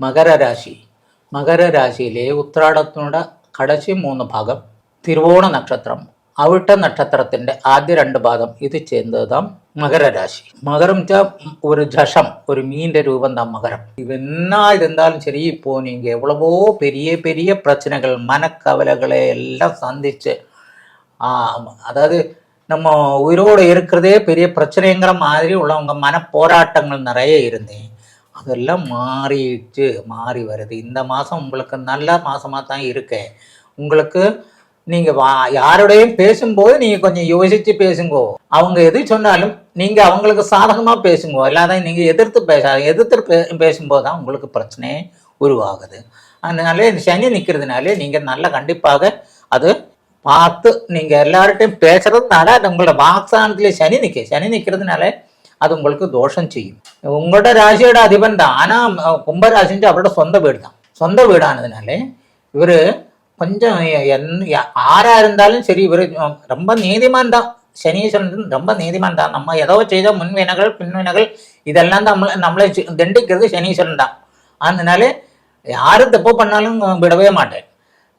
മകര രാശി മകര രാശിയിലെ ഉത്രാടത്തിനുടെ കടശി മൂന്ന് ഭാഗം തിരുവോണ നക്ഷത്രം അവിട്ട നക്ഷത്രത്തിന്റെ ആദ്യ രണ്ട് പാദം ഇത് ചേർന്നതാം மகரராசி மகரம் ஒரு ஜஷம் ஒரு மீண்ட ரூபம் தான் மகரம் இது என்ன இருந்தாலும் சரி இப்போ நீங்க எவ்வளவோ பெரிய பெரிய பிரச்சனைகள் மனக்கவலைகளை எல்லாம் சந்திச்சு ஆஹ், அதாவது நம்ம உயிரோடு இருக்கிறதே பெரிய பிரச்சனைங்கிற மாதிரி உள்ளவங்க மன போராட்டங்கள் நிறைய இருந்தேன் அதெல்லாம் மாறிடுச்சு மாறி வருது. இந்த மாதம் உங்களுக்கு நல்ல மாதமாக தான் இருக்கு. உங்களுக்கு நீங்கள் வா யாரோடையும் பேசும்போது நீங்கள் கொஞ்சம் யோசித்து பேசுங்கோ. அவங்க எது சொன்னாலும் நீங்கள் அவங்களுக்கு சாதகமாக பேசுங்கோ. இல்லாத நீங்கள் எதிர்த்து பேசாத எதிர்த்து பே பேசும்போது தான் உங்களுக்கு பிரச்சனையே உருவாகுது. அதனால சனி நிற்கிறதுனாலே நீங்கள் நல்ல கண்டிப்பாக அது பார்த்து நீங்கள் எல்லார்ட்டையும் பேசுறதுனால அது உங்களோட வாக்ஸ்தானத்துல சனி நிற்க சனி நிற்கிறதுனால அது உங்களுக்கு தோஷம் செய்யும் உங்களோட ராசியோட அதிபன் தான் ஆனா அஹ், கும்பராசின்னு அவரோட சொந்த வீடு தான் சொந்த வீடானதுனால இவர் கொஞ்சம் என் யா- இருந்தாலும் சரி இவர் ரொம்ப நீதிமான் தான் சனீஸ்வரன் ரொம்ப நீதிமான் தான் நம்ம ஏதோ செய்த முன்வினைகள் பின்வினைகள் இதெல்லாம் தான் நம்மளை நம்மளை சி- தண்டிக்கிறது சனீஸ்வரன் தான் அதனால யாரும் தப்பு பண்ணாலும் விடவே மாட்டேன்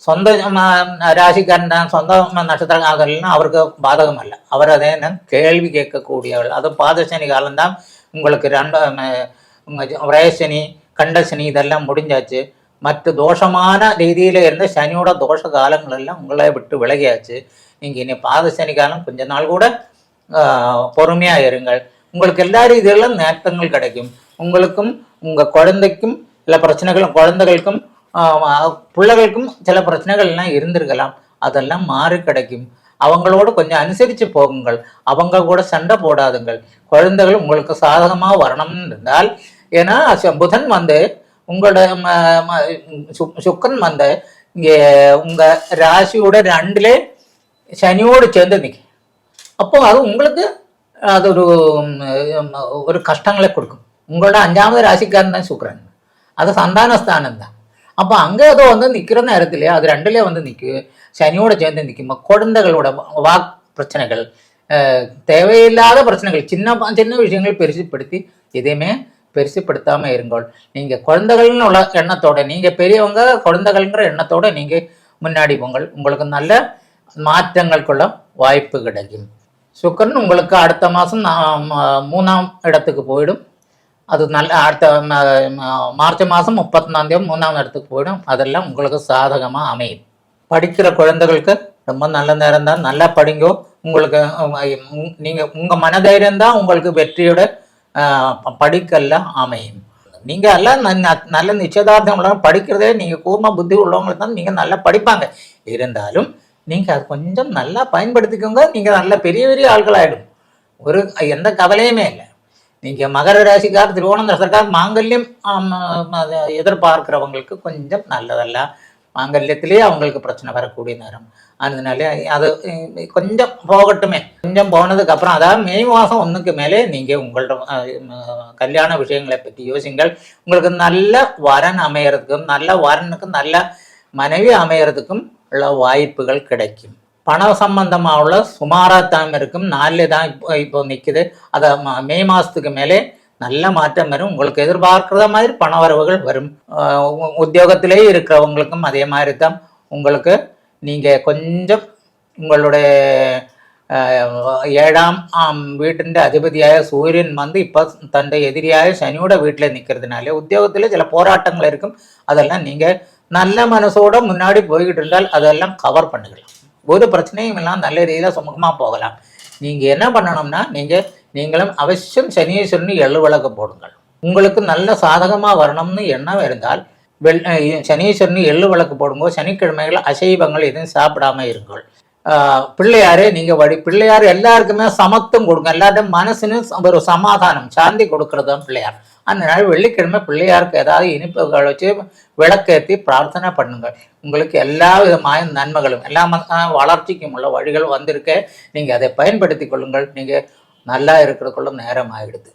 சொந்த ம- ராசிக்காரன் தான் சொந்த நட்சத்திரம் அவருக்கு பாதகமல்ல அவர் அதே கேள்வி கேட்கக்கூடியவள் அது பாதசனி காலம்தான் உங்களுக்கு ரெண்டு ம- விரயசனி கண்டசனி இதெல்லாம் முடிஞ்சாச்சு மற்ற தோஷமான ரீதியில் இருந்த சனியோட தோஷ காலங்களெல்லாம் உங்களை விட்டு விலகியாச்சு நீங்கள் இனி பாதசனி காலம் கொஞ்ச நாள் கூட பொறுமையாக இருங்கள் உங்களுக்கு எல்லா ரீதியிலும் நேட்டங்கள் கிடைக்கும் உங்களுக்கும் உங்கள் குழந்தைக்கும் இல்லை பிரச்சனைகளும் குழந்தைகளுக்கும் பிள்ளைகளுக்கும் சில பிரச்சனைகள் எல்லாம் இருந்திருக்கலாம். அதெல்லாம் மாறி கிடைக்கும். அவங்களோட கொஞ்சம் அனுசரித்து போகுங்கள். அவங்க கூட சண்டை போடாதுங்கள். குழந்தைகள் உங்களுக்கு சாதகமாக வரணும்னு இருந்தால் ஏன்னா புதன் வந்து உங்களோட ம- சுக்கரன் வந்து இங்கே உங்கள் ராசியோட ரெண்டுல சனியோடு சேர்ந்து நிற்கும் அப்போ அது உங்களுக்கு அது ஒரு ஒரு கஷ்டங்களை கொடுக்கும். உங்களோட அஞ்சாவது ராசிக்காரன் தான் சுக்கரன். அது சந்தானஸ்தானம் தான். அப்போ அங்கே ஏதோ வந்து நிற்கிற நேரத்திலே அது ரெண்டுலேயே வந்து நிற்கும் சனியோட சேர்ந்து நிற்கும் குழந்தைகளோட வாக் பிரச்சனைகள் தேவையில்லாத பிரச்சனைகள் சின்ன சின்ன விஷயங்கள் பெருசுப்படுத்தி எதையுமே பெருசுப்படுத்தாமல் இருங்கள் நீங்கள் குழந்தைகள்னு உள்ள எண்ணத்தோட நீங்கள் பெரியவங்க குழந்தைகள்ங்கிற எண்ணத்தோட நீங்கள் முன்னாடி போங்கள் உங்களுக்கு நல்ல மாற்றங்களுக்குள்ள வாய்ப்பு கிடைக்கும் சுக்கரன் உங்களுக்கு அடுத்த மாதம் மூணாம் இடத்துக்கு போயிடும் அது நல்ல அடுத்த மார்ச் மாதம் முப்பத்தொன்னாம் தேதி மூணாம் இடத்துக்கு போயிடும். அதெல்லாம் உங்களுக்கு சாதகமாக அமையும். படிக்கிற குழந்தைகளுக்கு ரொம்ப நல்ல நேரம் தான். நல்லா படிங்கோ. உங்களுக்கு நீங்கள் உங்கள் மனதைரியம் தான் உங்களுக்கு வெற்றியோட படிக்கெல்லாம் படிக்கல்ல அமையும். நீங்கள் எல்லாம் நல்ல நிச்சயதார்த்தம் உள்ளவங்க படிக்கிறதே நீங்கள் கூர்ம புத்தி உள்ளவங்களுக்கு தான் நீங்கள் நல்லா படிப்பாங்க. இருந்தாலும் நீங்கள் அது கொஞ்சம் நல்லா பயன்படுத்திக்கோங்க. நீங்கள் நல்ல பெரிய பெரிய ஆட்களாகிடும் ஒரு எந்த கவலையுமே இல்லை. நீங்க மகர ராசிக்கார் திருவோணம் ராசிக்கார் மாங்கல்யம் எதிர்பார்க்கிறவங்களுக்கு கொஞ்சம் நல்லதல்ல. மாங்கல்யத்திலேயே அவங்களுக்கு பிரச்சனை வரக்கூடிய நேரம். அதனால அது கொஞ்சம் போகட்டுமே. கொஞ்சம் போனதுக்கு அப்புறம் அதாவது மே மாதம் ஒன்றுக்கு மேலே நீங்கள் உங்களோட கல்யாண விஷயங்களை பற்றி யோசிங்கள். உங்களுக்கு நல்ல வரன் அமையறதுக்கும் நல்ல வரனுக்கும் நல்ல மனைவி அமையறதுக்கும் உள்ள வாய்ப்புகள் கிடைக்கும். பண சம்பந்தமாக உள்ள சுமாராக தான் இருக்கும். நாளில் தான் இப்போ இப்போ நிற்குது அதை மே மாதத்துக்கு மேலே நல்ல மாற்றம் வரும். உங்களுக்கு எதிர்பார்க்கிற மாதிரி பண வரவுகள் வரும். உத்தியோகத்திலே இருக்கிறவங்களுக்கும் அதே மாதிரி தான். உங்களுக்கு நீங்கள் கொஞ்சம் உங்களுடைய ஏழாம் ஆம் வீட்டிൻ്റെ அதிபதியாய சூரியன் வந்து இப்போ தந்த எதிரியாய சனியோட வீட்டில் நிற்கிறதுனால உத்தியோகத்தில் சில போராட்டங்கள் இருக்கும். அதெல்லாம் நீங்கள் நல்ல மனசோட முன்னாடி போய்கிட்டு இருந்தால் அதெல்லாம் கவர் பண்ணிக்கலாம். ஒரு பிரச்சனையும் இல்லாமல் நல்ல ரீதியில் சுமூகமாக போகலாம். நீங்கள் என்ன பண்ணணும்னா நீங்கள் நீங்களும் அவசியம் சனீஸ்வரன் எள்ளு விளக்கு போடுங்கள். உங்களுக்கு நல்ல சாதகமாக வரணும்னு எண்ணம் இருந்தால் வெள் அஹ் சனீஸ்வரன் எள்ளு விளக்கு போடும்போது சனிக்கிழமைகள் அசைவங்கள் எதுவும் சாப்பிடாம இருங்கள். பிள்ளையாரே நீங்க வழி பிள்ளையார் எல்லாருக்குமே சமத்துவம் கொடுங்க. எல்லாருடைய மனசுன்னு ஒரு சமாதானம் சாந்தி கொடுக்கறது தான் பிள்ளையார். அதனால வெள்ளிக்கிழமை பிள்ளையாருக்கு ஏதாவது இனிப்புகளை வச்சு விளக்கேற்றி பிரார்த்தனை பண்ணுங்கள் உங்களுக்கு எல்லா விதமான நன்மைகளும் எல்லா வளர்ச்சிக்கும் உள்ள வழிகள் வந்திருக்கு. நீங்கள் அதை பயன்படுத்தி கொள்ளுங்கள். நீங்கள் நல்லா இருக்கிறதுக்குள்ள நேரம் ஆகிடுது